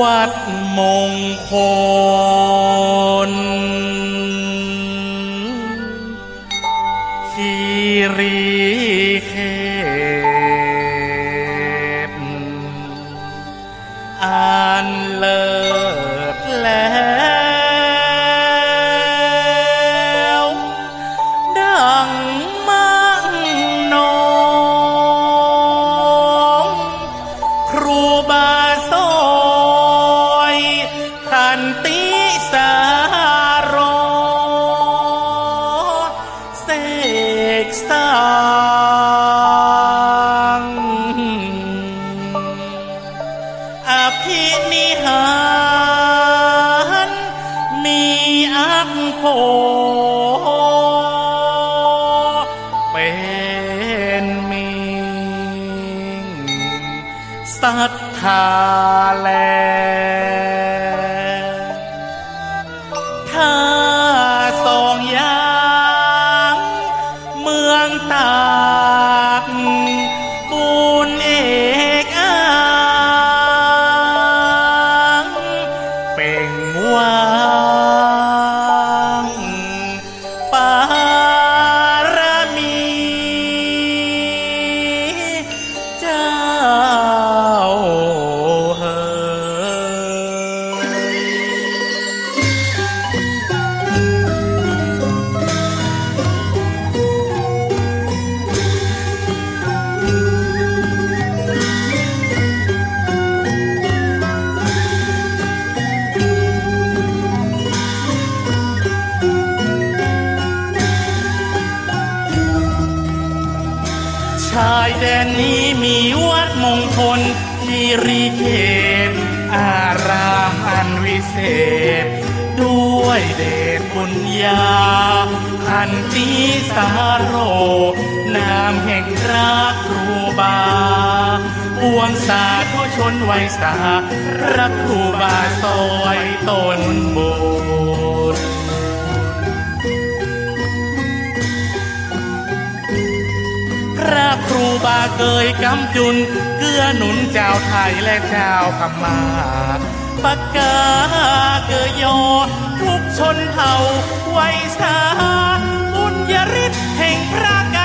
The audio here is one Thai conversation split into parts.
วัดมงคล โหเป็นมิงศรัทธาแลายแดนนี้มีวัดมงคลคีรีเขตอารามอันวิเศษ ด้วยเดชบุญญา อันตีสาโร นามแห่งพระครูบาปวงสาธุชนไวยสารับครูบาซอยตนบุ ครูบาเกยกำจุน เกื้อหนุนเจ้าไทยและเจ้าพม่าปากกาเกยโยทุกชนเผ่าไว้สาบุญยริศแห่งพระกา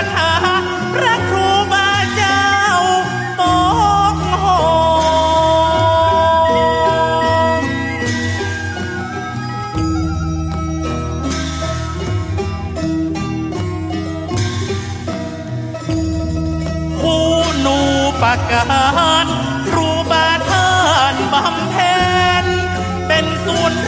ประการครูบาท่านบำเพ็ญเป็นศูนย์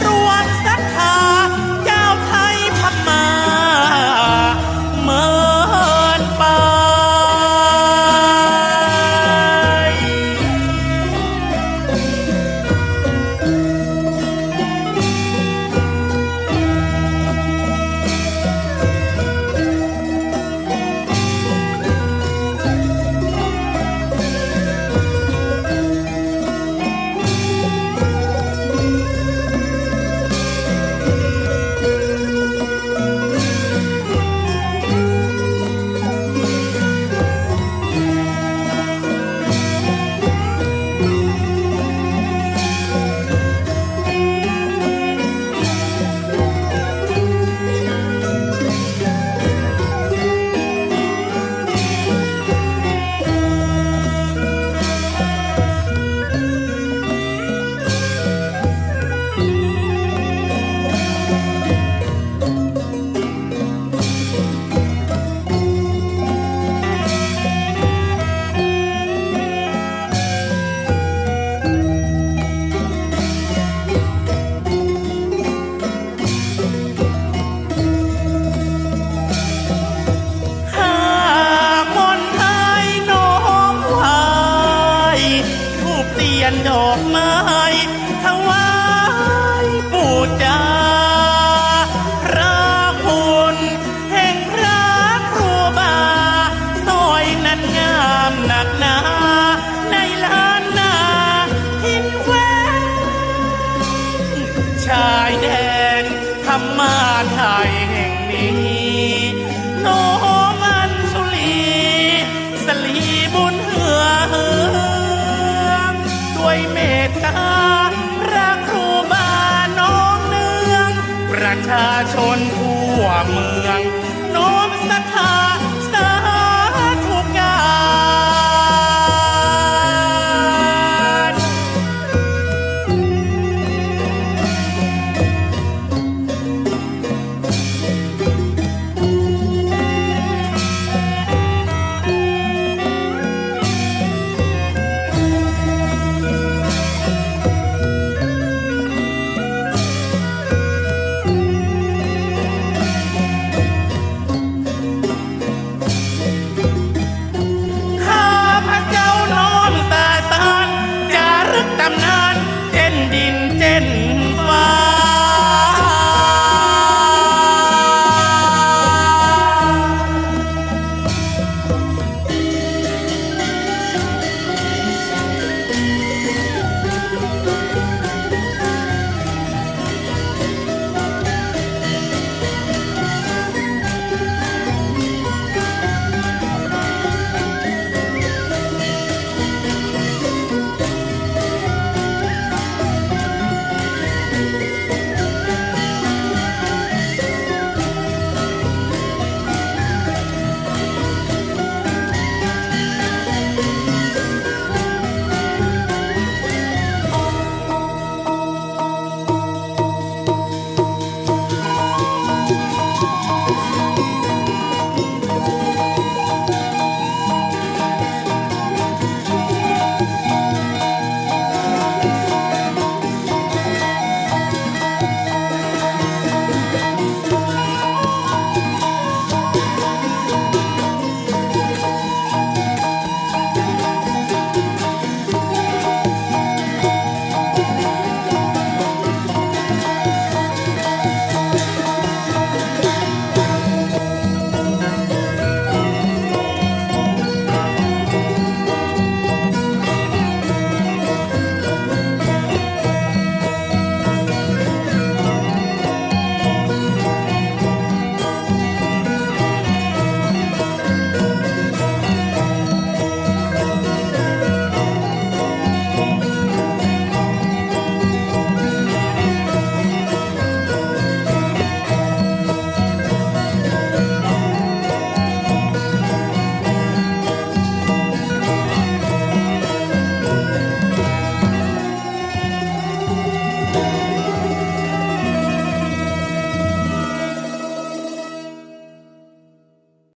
ชาชนทั่วเมง